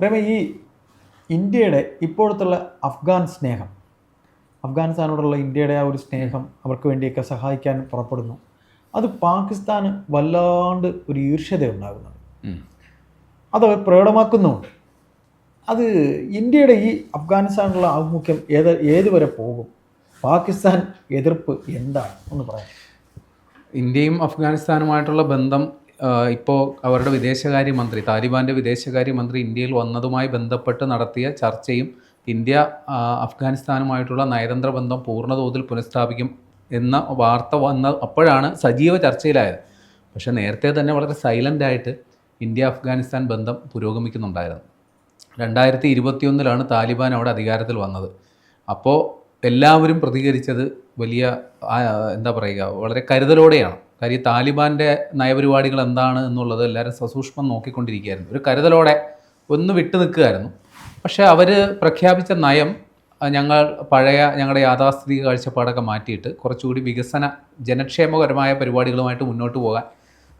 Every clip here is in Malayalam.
പ്രേമ ഈ ഇന്ത്യയുടെ ഇപ്പോഴത്തുള്ള അഫ്ഗാൻ സ്നേഹം അഫ്ഗാനിസ്ഥാനോടുള്ള ഇന്ത്യയുടെ ആ ഒരു സ്നേഹം അവർക്ക് വേണ്ടിയൊക്കെ സഹായിക്കാൻ പുറപ്പെടുന്നു. അത് പാകിസ്ഥാന് വല്ലാണ്ട് ഒരു ഈർഷ്യത ഉണ്ടാകുന്നുണ്ട് അത് അവർ പ്രകടമാക്കുന്നുമുണ്ട് അത് ഇന്ത്യയുടെ ഈ അഫ്ഗാനിസ്ഥാനിലുള്ള ആഭിമുഖ്യം ഏത് ഏതുവരെ പോകും? പാകിസ്ഥാൻ എതിർപ്പ് എന്താണ്? ഒന്ന് പറയാം ഇന്ത്യയും അഫ്ഗാനിസ്ഥാനുമായിട്ടുള്ള ബന്ധം ഇപ്പോൾ അവരുടെ വിദേശകാര്യമന്ത്രി താലിബാന്റെ വിദേശകാര്യമന്ത്രി ഇന്ത്യയിൽ വന്നതുമായി ബന്ധപ്പെട്ട് നടത്തിയ ചർച്ചയും ഇന്ത്യ അഫ്ഗാനിസ്ഥാനുമായിട്ടുള്ള നയതന്ത്ര ബന്ധം പൂർണതോതിൽ പുനഃസ്ഥാപിക്കും എന്ന വാർത്ത വന്ന അപ്പോഴാണ് സജീവ ചർച്ചയിലായത്. പക്ഷേ നേരത്തെ തന്നെ വളരെ സൈലന്റ് ആയിട്ട് ഇന്ത്യ അഫ്ഗാനിസ്ഥാൻ ബന്ധം പുരോഗമിക്കുന്നുണ്ടായിരുന്നു. രണ്ടായിരത്തി ഇരുപത്തിയൊന്നിലാണ് താലിബാൻ അവിടെ അധികാരത്തിൽ വന്നത്. അപ്പോൾ എല്ലാവരും പ്രതികരിച്ചത് വലിയ എന്താ പറയുക വളരെ കരുതലോടെയാണ്. കാര്യം ഈ താലിബാന്റെ നയപരിപാടികൾ എന്താണ് എന്നുള്ളത് എല്ലാവരും സസൂക്ഷ്മം നോക്കിക്കൊണ്ടിരിക്കുകയായിരുന്നു. ഒരു കരുതലോടെ ഒന്ന് വിട്ടു നിൽക്കുകയായിരുന്നു. പക്ഷേ അവർ പ്രഖ്യാപിച്ച നയം ഞങ്ങൾ പഴയ ഞങ്ങളുടെ യാഥാസ്ഥിതിക കാഴ്ചപ്പാടൊക്കെ മാറ്റിയിട്ട് കുറച്ചുകൂടി വികസന ജനക്ഷേമകരമായ പരിപാടികളുമായിട്ട് മുന്നോട്ട് പോകാൻ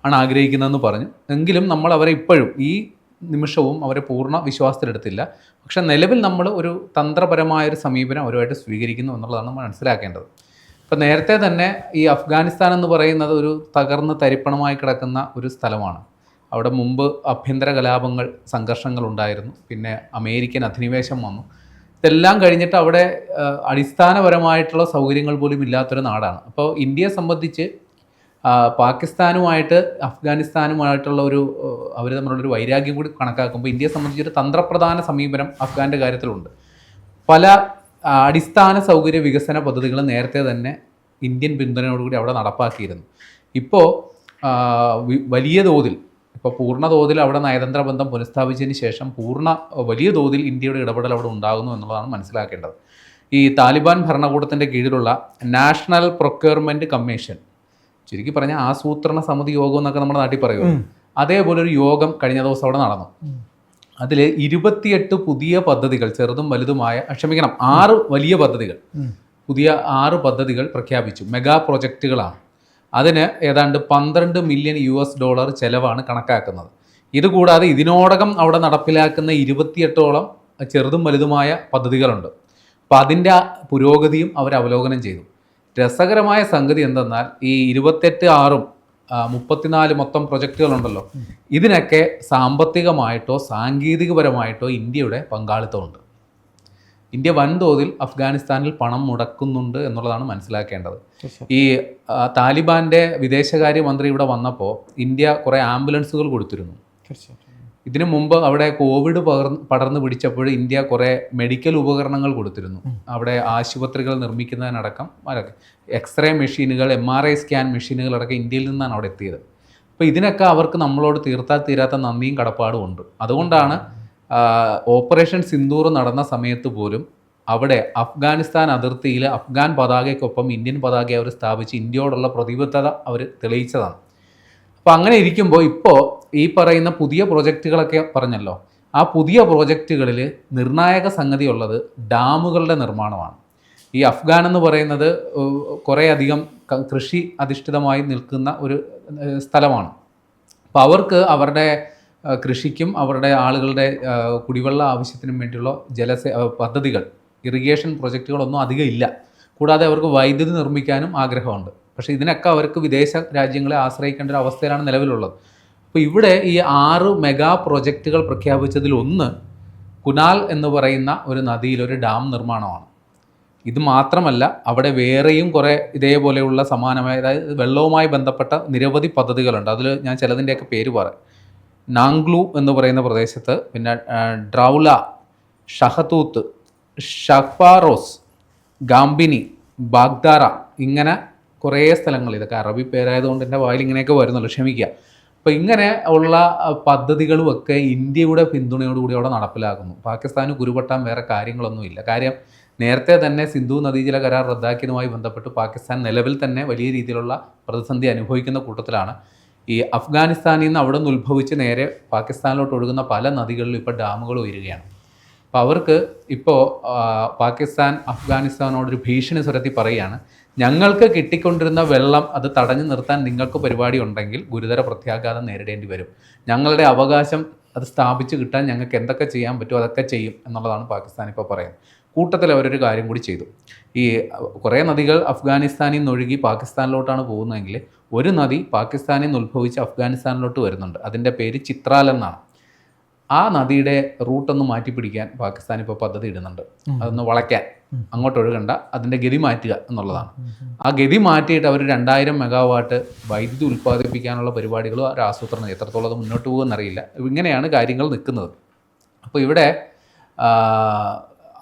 ആണ് ആഗ്രഹിക്കുന്നതെന്ന് പറഞ്ഞു. എങ്കിലും നമ്മൾ അവരെ ഇപ്പോഴും ഈ നിമിഷവും അവരെ പൂർണ വിശ്വാസത്തിലെടുത്തില്ല. പക്ഷേ നിലവിൽ നമ്മൾ ഒരു തന്ത്രപരമായ ഒരു സമീപനം അവരുമായിട്ട് സ്വീകരിക്കുന്നു എന്നുള്ളതാണ് നമ്മൾ മനസ്സിലാക്കേണ്ടത്. ഇപ്പം നേരത്തെ തന്നെ ഈ അഫ്ഗാനിസ്ഥാൻ എന്ന് പറയുന്നത് ഒരു തകർന്ന് തരിപ്പണമായി കിടക്കുന്ന ഒരു സ്ഥലമാണ്. അവിടെ മുമ്പ് ആഭ്യന്തര കലാപങ്ങൾ സംഘർഷങ്ങൾ ഉണ്ടായിരുന്നു. പിന്നെ അമേരിക്കൻ അധിനിവേശം വന്നു. ഇതെല്ലാം കഴിഞ്ഞിട്ട് അവിടെ അടിസ്ഥാനപരമായിട്ടുള്ള സൗകര്യങ്ങൾ പോലും ഇല്ലാത്തൊരു നാടാണ്. അപ്പോൾ ഇന്ത്യയെ സംബന്ധിച്ച് പാകിസ്ഥാനുമായിട്ട് അഫ്ഗാനിസ്ഥാനുമായിട്ടുള്ള ഒരു അവർ തമ്മിലുള്ളൊരു വൈരാഗ്യം കൂടി കണക്കാക്കുമ്പോൾ ഇന്ത്യയെ സംബന്ധിച്ചൊരു തന്ത്രപ്രധാന സമീപനം അഫ്ഗാന്റെ കാര്യത്തിലുണ്ട്. പല അടിസ്ഥാന സൗകര്യ വികസന പദ്ധതികൾ നേരത്തെ തന്നെ ഇന്ത്യൻ പിന്തുണയോടുകൂടി അവിടെ നടപ്പാക്കിയിരുന്നു. ഇപ്പോൾ വലിയ തോതിൽ ഇപ്പോൾ പൂർണ തോതിൽ അവിടെ നയതന്ത്ര ബന്ധം പുനഃസ്ഥാപിച്ചതിന് ശേഷം പൂർണ വലിയ തോതിൽ ഇന്ത്യയുടെ ഇടപെടൽ അവിടെ ഉണ്ടാകുന്നു എന്നുള്ളതാണ് മനസ്സിലാക്കേണ്ടത്. ഈ താലിബാൻ ഭരണകൂടത്തിന്റെ കീഴിലുള്ള നാഷണൽ പ്രൊക്യൂർമെന്റ് കമ്മീഷൻ ചുരുക്കി പറഞ്ഞാൽ ആസൂത്രണ സമിതി യോഗം എന്നൊക്കെ നമ്മുടെ നാട്ടിൽ പറയുമോ അതേപോലെ ഒരു യോഗം കഴിഞ്ഞ ദിവസം അവിടെ നടന്നു. അതിൽ ഇരുപത്തിയെട്ട് പുതിയ പദ്ധതികൾ ചെറുതും വലുതുമായ ക്ഷമിക്കണം ആറ് വലിയ പദ്ധതികൾ. പുതിയ ആറ് പദ്ധതികൾ പ്രഖ്യാപിച്ചു. മെഗാ പ്രൊജക്റ്റുകളാണ് അതിന് ഏതാണ്ട് പന്ത്രണ്ട് മില്യൺ യു എസ് ഡോളർ ചെലവാണ് കണക്കാക്കുന്നത്. ഇതുകൂടാതെ ഇതിനോടകം അവിടെ നടപ്പിലാക്കുന്ന ഇരുപത്തിയെട്ടോളം ചെറുതും വലുതുമായ പദ്ധതികളുണ്ട്. അപ്പം അതിന്റെ പുരോഗതിയും അവർ അവലോകനം ചെയ്തു. രസകരമായ സംഗതി എന്തെന്നാൽ ഈ ഇരുപത്തെട്ട് ആറും മുപ്പത്തിനാല് മൊത്തം പ്രൊജക്റ്റുകളുണ്ടല്ലോ ഇതിനൊക്കെ സാമ്പത്തികമായിട്ടോ സാങ്കേതികപരമായിട്ടോ ഇന്ത്യയുടെ പങ്കാളിത്തമുണ്ട്. ഇന്ത്യ വൻതോതിൽ അഫ്ഗാനിസ്ഥാനിൽ പണം മുടക്കുന്നുണ്ട് എന്നുള്ളതാണ് മനസ്സിലാക്കേണ്ടത്. ഈ താലിബാന്റെ വിദേശകാര്യമന്ത്രി ഇവിടെ വന്നപ്പോൾ ഇന്ത്യ കുറേ ആംബുലൻസുകൾ കൊടുത്തിരുന്നു. ഇതിനു മുമ്പ് അവിടെ കോവിഡ് പകർന്ന് പടർന്നു പിടിച്ചപ്പോൾ ഇന്ത്യ കുറേ മെഡിക്കൽ ഉപകരണങ്ങൾ കൊടുത്തിരുന്നു. അവിടെ ആശുപത്രികൾ നിർമ്മിക്കുന്നതിനടക്കം അതൊക്കെ. എക്സ്റേ മെഷീനുകൾ എം ആർ ഐ സ്കാൻ മെഷീനുകളടക്കം ഇന്ത്യയിൽ നിന്നാണ് അവിടെ എത്തിയത്. അപ്പോൾ ഇതിനൊക്കെ അവർക്ക് നമ്മളോട് തീർത്താൽ തീരാത്ത നന്ദിയും കടപ്പാടും ഉണ്ട്. അതുകൊണ്ടാണ് ഓപ്പറേഷൻ സിന്ദൂർ നടന്ന സമയത്ത് പോലും അവിടെ അഫ്ഗാനിസ്ഥാൻ അതിർത്തിയിൽ അഫ്ഗാൻ പതാകയ്ക്കൊപ്പം ഇന്ത്യൻ പതാക അവർ സ്ഥാപിച്ച് ഇന്ത്യയോടുള്ള പ്രതിബദ്ധത അവർ തെളിയിച്ചതാണ്. അപ്പോൾ അങ്ങനെ ഇരിക്കുമ്പോൾ ഇപ്പോൾ ഈ പറയുന്ന പുതിയ പ്രോജക്റ്റുകളൊക്കെ പറഞ്ഞല്ലോ. ആ പുതിയ പ്രോജക്റ്റുകളിൽ നിർണായക സംഗതി ഉള്ളത് ഡാമുകളുടെ നിർമ്മാണമാണ്. ഈ അഫ്ഗാൻ എന്ന് പറയുന്നത് കുറേയധികം കൃഷി അധിഷ്ഠിതമായി നിൽക്കുന്ന ഒരു സ്ഥലമാണ്. അപ്പോൾ അവർക്ക് അവരുടെ കൃഷിക്കും അവരുടെ ആളുകളുടെ കുടിവെള്ള ആവശ്യത്തിനും വേണ്ടിയുള്ള ജലസേ പദ്ധതികൾ ഇറിഗേഷൻ പ്രൊജക്റ്റുകളൊന്നും അധികം ഇല്ല. കൂടാതെ അവർക്ക് വൈദ്യുതി നിർമ്മിക്കാനും ആഗ്രഹമുണ്ട്. പക്ഷേ ഇതിനൊക്കെ അവർക്ക് വിദേശ രാജ്യങ്ങളെ ആശ്രയിക്കേണ്ട ഒരു അവസ്ഥയിലാണ് നിലവിലുള്ളത്. അപ്പോൾ ഇവിടെ ഈ ആറ് മെഗാ പ്രൊജക്റ്റുകൾ പ്രഖ്യാപിച്ചതിൽ ഒന്ന് കുനാൽ എന്ന് പറയുന്ന ഒരു നദിയിൽ ഒരു ഡാം നിർമ്മാണമാണ്. ഇത് മാത്രമല്ല അവിടെ വേറെയും കുറേ ഇതേപോലെയുള്ള സമാനമായ അതായത് വെള്ളവുമായി ബന്ധപ്പെട്ട നിരവധി പദ്ധതികളുണ്ട്. അതിൽ ഞാൻ ചിലതിന്റെയൊക്കെ പേര് പറയാം. നാംഗ്ലു എന്ന് പറയുന്ന പ്രദേശത്ത് പിന്നെ ഡ്രൗല ഷഹത്തൂത്ത് ഷഫാറോസ് ഗാംബിനി ബാഗ്ദാറ ഇങ്ങനെ കുറേ സ്ഥലങ്ങൾ. ഇതൊക്കെ അറബി പേരായതുകൊണ്ട് എന്റെ വായിൽ ഇങ്ങനെയൊക്കെ വരുന്നുള്ളൂ. ക്ഷമിക്കുക. അപ്പോൾ ഇങ്ങനെ ഉള്ള പദ്ധതികളുമൊക്കെ ഇന്ത്യയുടെ പിന്തുണയോടുകൂടി അവിടെ നടപ്പിലാക്കുന്നു. പാകിസ്ഥാന് കുരുപെട്ടാൻ വേറെ കാര്യങ്ങളൊന്നുമില്ല കാര്യം നേരത്തെ തന്നെ സിന്ധു നദീജല കരാർ റദ്ദാക്കിയതുമായി ബന്ധപ്പെട്ട് പാകിസ്ഥാൻ നിലവിൽ തന്നെ വലിയ രീതിയിലുള്ള പ്രതിസന്ധി അനുഭവിക്കുന്ന കൂട്ടത്തിലാണ്. ഈ അഫ്ഗാനിസ്ഥാനിൽ നിന്ന് അവിടെ നിന്ന് ഉത്ഭവിച്ച് നേരെ പാകിസ്ഥാനിലോട്ട് ഒഴുകുന്ന പല നദികളിലും ഇപ്പോൾ ഡാമുകൾ ഉയരുകയാണ്. അപ്പോൾ അവർക്ക് ഇപ്പോൾ പാകിസ്ഥാൻ അഫ്ഗാനിസ്ഥാനോടൊരു ഭീഷണി സ്വരത്തിൽ പറയുകയാണ്. ഞങ്ങൾക്ക് കിട്ടിക്കൊണ്ടിരുന്ന വെള്ളം അത് തടഞ്ഞു നിർത്താൻ നിങ്ങൾക്ക് പരിപാടി ഉണ്ടെങ്കിൽ ഗുരുതര പ്രത്യാഘാതം നേരിടേണ്ടി വരും. ഞങ്ങളുടെ അവകാശം അത് സ്ഥാപിച്ചു കിട്ടാൻ ഞങ്ങൾക്ക് എന്തൊക്കെ ചെയ്യാൻ പറ്റുമോ അതൊക്കെ ചെയ്യും എന്നുള്ളതാണ് പാകിസ്ഥാൻ ഇപ്പോൾ പറയുന്നത്. കൂട്ടത്തിൽ അവരൊരു കാര്യം കൂടി ചെയ്തു. ഈ കുറേ നദികൾ അഫ്ഗാനിസ്ഥാനിൽ നിന്നൊഴുകി പാകിസ്ഥാനിലോട്ടാണ് പോകുന്നതെങ്കിൽ ഒരു നദി പാകിസ്ഥാനിൽ നിന്ന് ഉത്ഭവിച്ച് അഫ്ഗാനിസ്ഥാനിലോട്ട് വരുന്നുണ്ട്. അതിന്റെ പേര് ചിത്രാൽ എന്നാണ്. ആ നദിയുടെ റൂട്ടൊന്ന് മാറ്റി പിടിക്കാൻ പാകിസ്ഥാൻ ഇപ്പോൾ പദ്ധതി ഇടുന്നുണ്ട്. അതൊന്ന് വളയ്ക്കാൻ. അങ്ങോട്ട് ഒഴുകണ്ട അതിന്റെ ഗതി മാറ്റുക എന്നുള്ളതാണ്. ആ ഗതി മാറ്റിയിട്ട് അവർ രണ്ടായിരം മെഗാവാട്ട് വൈദ്യുതി ഉൽപ്പാദിപ്പിക്കാനുള്ള പരിപാടികളും അവർ ആസൂത്രണം എത്രത്തോളം അത് മുന്നോട്ട് പോകുമെന്നറിയില്ല. ഇങ്ങനെയാണ് കാര്യങ്ങൾ നിൽക്കുന്നത്. അപ്പോൾ ഇവിടെ ആ,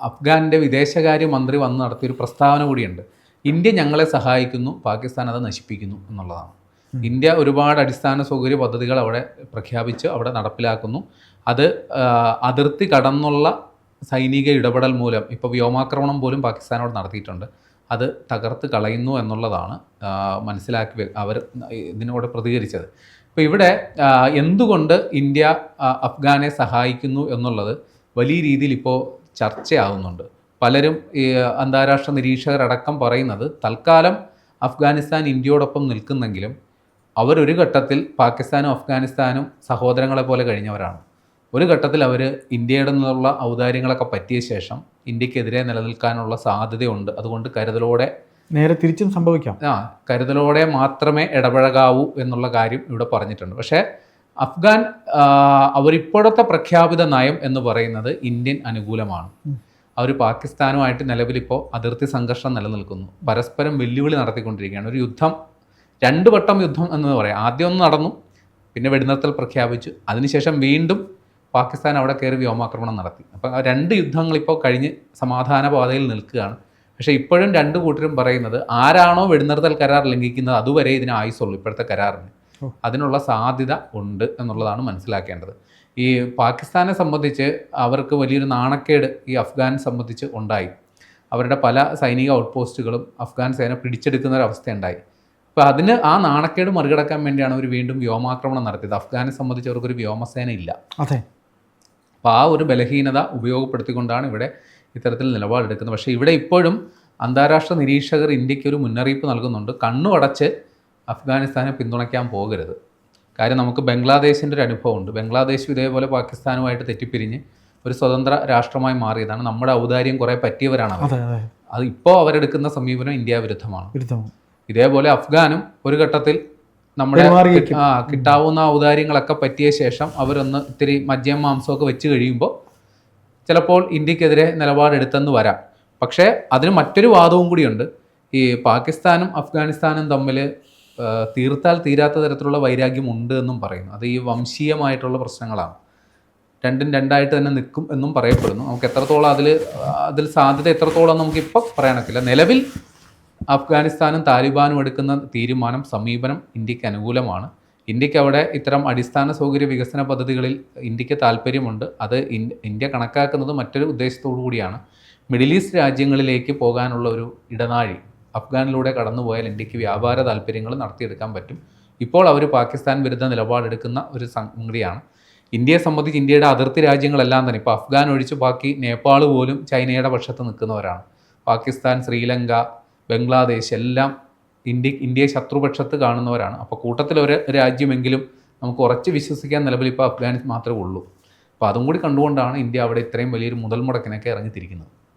അഫ്ഗാനിന്റെ വിദേശകാര്യ മന്ത്രി വന്ന് നടത്തിയൊരു പ്രസ്താവന കൂടിയുണ്ട്. ഇന്ത്യ ഞങ്ങളെ സഹായിക്കുന്നു പാകിസ്ഥാൻ അത് നശിപ്പിക്കുന്നു എന്നുള്ളതാണ്. ഇന്ത്യ ഒരുപാട് അടിസ്ഥാന സൗകര്യ പദ്ധതികൾ അവിടെ പ്രഖ്യാപിച്ച് അവിടെ നടപ്പിലാക്കുന്നു. അത് അതിർത്തി കടന്നുള്ള സൈനിക ഇടപെടൽ മൂലം ഇപ്പോൾ വ്യോമാക്രമണം പോലും പാകിസ്ഥാനോട് നടത്തിയിട്ടുണ്ട്. അത് തകർത്ത് കളയുന്നു എന്നുള്ളതാണ് മനസ്സിലാക്കി അവർ ഇതിനോട് പ്രതികരിച്ചത്. ഇപ്പോൾ ഇവിടെ എന്തുകൊണ്ട് ഇന്ത്യ അഫ്ഗാനെ സഹായിക്കുന്നു എന്നുള്ളത് വലിയ രീതിയിൽ ഇപ്പോൾ ചർച്ചയാകുന്നുണ്ട് പലരും അന്താരാഷ്ട്ര നിരീക്ഷകരടക്കം പറയുന്നത് തൽക്കാലം അഫ്ഗാനിസ്ഥാൻ ഇന്ത്യയോടൊപ്പം നിൽക്കുന്നെങ്കിലും അവരൊരു ഘട്ടത്തിൽ പാകിസ്ഥാനും അഫ്ഗാനിസ്ഥാനും സഹോദരങ്ങളെ പോലെ കഴിഞ്ഞവരാണ്. ഒരു ഘട്ടത്തിൽ അവർ ഇന്ത്യയുടെ നിന്നുള്ള ഔദാര്യങ്ങളൊക്കെ പറ്റിയ ശേഷം ഇന്ത്യക്കെതിരെ നിലനിൽക്കാനുള്ള സാധ്യതയുണ്ട്. അതുകൊണ്ട് കരുതലോടെ നേരെ തിരിച്ചും സംഭവിക്കാം. ആ കരുതലോടെ മാത്രമേ ഇടപഴകാവൂ എന്നുള്ള കാര്യം ഇവിടെ പറഞ്ഞിട്ടുണ്ട്. പക്ഷേ അഫ്ഗാൻ അവരിപ്പോഴത്തെ പ്രഖ്യാപിത നയം എന്ന് പറയുന്നത് ഇന്ത്യൻ അനുകൂലമാണ്. അവർ പാകിസ്ഥാനുമായിട്ട് നിലവിലിപ്പോൾ അതിർത്തി സംഘർഷം നിലനിൽക്കുന്നു. പരസ്പരം വെല്ലുവിളി നടത്തിക്കൊണ്ടിരിക്കുകയാണ്. ഒരു യുദ്ധം രണ്ട് വട്ടം യുദ്ധം എന്ന് പറയാം. ആദ്യം ഒന്ന് നടന്നു പിന്നെ വെടിനിർത്തൽ പ്രഖ്യാപിച്ചു. അതിനുശേഷം വീണ്ടും പാകിസ്ഥാൻ അവിടെ കയറി വ്യോമാക്രമണം നടത്തി. അപ്പം ആ രണ്ട് യുദ്ധങ്ങൾ ഇപ്പോൾ കഴിഞ്ഞ് സമാധാന പാതയിൽ നിൽക്കുകയാണ്. പക്ഷേ ഇപ്പോഴും രണ്ട് കൂട്ടരും പറയുന്നത് ആരാണോ വെടിനിർത്തൽ കരാർ ലംഘിക്കുന്നത് അതുവരെ ഇതിന് ആയുസുള്ളൂ ഇപ്പോഴത്തെ കരാറിന്. അതിനുള്ള സാധ്യത ഉണ്ട് എന്നുള്ളതാണ് മനസ്സിലാക്കേണ്ടത്. ഈ പാകിസ്ഥാനെ സംബന്ധിച്ച് അവർക്ക് വലിയൊരു നാണക്കേട് ഈ അഫ്ഗാൻ സംബന്ധിച്ച് ഉണ്ടായി. അവരുടെ പല സൈനിക ഔട്ട് പോസ്റ്റുകളും അഫ്ഗാൻ സേന പിടിച്ചെടുക്കുന്ന ഒരു അവസ്ഥയുണ്ടായി. അപ്പോൾ അതിന് ആ നാണക്കേട് മറികടക്കാൻ വേണ്ടിയാണ് അവർ വീണ്ടും വ്യോമാക്രമണം നടത്തിയത്. അഫ്ഗാനെ സംബന്ധിച്ച് അവർക്കൊരു വ്യോമസേന ഇല്ല. അതെ. അപ്പോൾ ആ ഒരു ബലഹീനത ഉപയോഗപ്പെടുത്തിക്കൊണ്ടാണ് ഇവിടെ ഇത്തരത്തിൽ നിലപാടെടുക്കുന്നത്. പക്ഷേ ഇവിടെ ഇപ്പോഴും അന്താരാഷ്ട്ര നിരീക്ഷകർ ഇന്ത്യയ്ക്ക് ഒരു മുന്നറിയിപ്പ് നൽകുന്നുണ്ട്. കണ്ണുടച്ച് അഫ്ഗാനിസ്ഥാനെ പിന്തുണയ്ക്കാൻ പോകരുത്. കാര്യം നമുക്ക് ബംഗ്ലാദേശിന്റെ ഒരു അനുഭവമുണ്ട്. ബംഗ്ലാദേശ് ഇതേപോലെ പാകിസ്ഥാനുമായിട്ട് തെറ്റിപ്പിരിഞ്ഞ് ഒരു സ്വതന്ത്ര രാഷ്ട്രമായി മാറിയതാണ്. നമ്മുടെ ഔദാര്യം കുറേ പറ്റിയവരാണ് അതെ ഇപ്പോൾ അവരെടുക്കുന്ന സമീപനം ഇന്ത്യ വിരുദ്ധമാണ്. ഇതേപോലെ അഫ്ഗാനും ഒരു ഘട്ടത്തിൽ നമ്മുടെ ആ കിട്ടാവുന്ന ഔദാര്യങ്ങളൊക്കെ പറ്റിയ ശേഷം അവരൊന്ന് ഇത്തിരി മദ്യം മാംസമൊക്കെ വെച്ച് കഴിയുമ്പോൾ ചിലപ്പോൾ ഇന്ത്യക്കെതിരെ നിലപാടെടുത്തെന്ന് വരാം. പക്ഷേ അതിന് മറ്റൊരു വാദവും കൂടിയുണ്ട്. ഈ പാകിസ്ഥാനും അഫ്ഗാനിസ്ഥാനും തമ്മിൽ തീർത്താൽ തീരാത്ത തരത്തിലുള്ള വൈരാഗ്യം ഉണ്ട് എന്നും പറയുന്നു. അത് ഈ വംശീയമായിട്ടുള്ള പ്രശ്നങ്ങളാണ്. രണ്ടും രണ്ടായിട്ട് തന്നെ നിൽക്കും എന്നും പറയപ്പെടുന്നു. നമുക്ക് എത്രത്തോളം അതിൽ അതിൽ സാധ്യത എത്രത്തോളം നമുക്കിപ്പോൾ പറയാനൊക്കില്ല. നിലവിൽ അഫ്ഗാനിസ്ഥാനും താലിബാനും എടുക്കുന്ന തീരുമാനം സമീപനം ഇന്ത്യയ്ക്ക് അനുകൂലമാണ്. ഇന്ത്യയ്ക്ക് അവിടെ ഇത്തരം അടിസ്ഥാന സൗകര്യ വികസന പദ്ധതികളിൽ ഇന്ത്യയ്ക്ക് താല്പര്യമുണ്ട്. അത് ഇന്ത്യ കണക്കാക്കുന്നത് മറ്റൊരു ഉദ്ദേശത്തോടു കൂടിയാണ്. മിഡിൽ ഈസ്റ്റ് രാജ്യങ്ങളിലേക്ക് പോകാനുള്ള ഒരു ഇടനാഴി അഫ്ഗാനിലൂടെ കടന്നുപോയാൽ ഇന്ത്യയ്ക്ക് വ്യാപാര താല്പര്യങ്ങൾ നടത്തിയെടുക്കാൻ പറ്റും. ഇപ്പോൾ അവർ പാകിസ്ഥാൻ വിരുദ്ധ നിലപാടെടുക്കുന്ന ഒരു സംഗതിയാണ്. ഇന്ത്യയെ സംബന്ധിച്ച് ഇന്ത്യയുടെ അതിർത്തി രാജ്യങ്ങളെല്ലാം തന്നെ ഇപ്പോൾ അഫ്ഗാൻ ഒഴിച്ച് ബാക്കി നേപ്പാൾ പോലും ചൈനയുടെ പക്ഷത്ത് നിൽക്കുന്നവരാണ്. പാകിസ്ഥാൻ ശ്രീലങ്ക ബംഗ്ലാദേശ് എല്ലാം ഇന്ത്യ ഇന്ത്യയെ ശത്രുപക്ഷത്ത് കാണുന്നവരാണ്. അപ്പോൾ കൂട്ടത്തിൽ ഒരു രാജ്യമെങ്കിലും നമുക്ക് ഉറച്ച് വിശ്വസിക്കാൻ നിലവിൽ ഇപ്പോൾ അഫ്ഗാനിസ്ഥാൻ മാത്രമേ ഉള്ളൂ. അപ്പോൾ അതും കൂടി കണ്ടുകൊണ്ടാണ് ഇന്ത്യ അവിടെ ഇത്രയും വലിയൊരു മുതൽ മുടക്കിനൊക്കെ ഇറങ്ങിത്തിരിക്കുന്നത്.